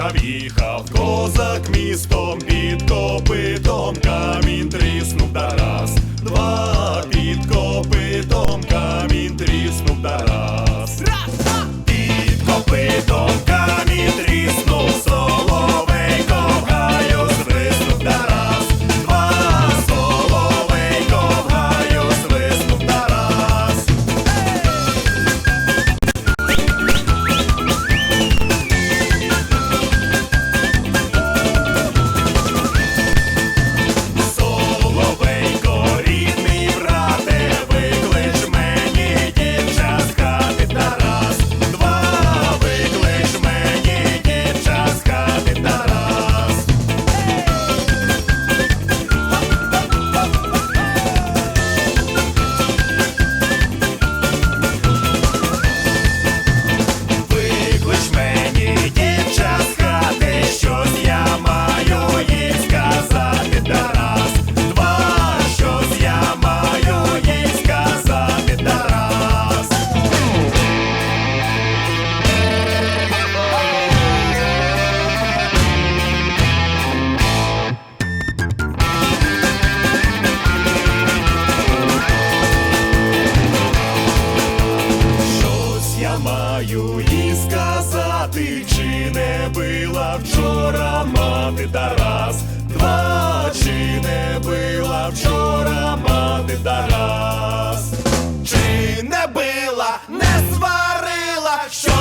їхав, їхав, козак містом під копитом камінь тріснув. маю їй сказати, чи не била вчора мати Тарас, два чи не била вчора мати Тарас, чи не била, не сварила. що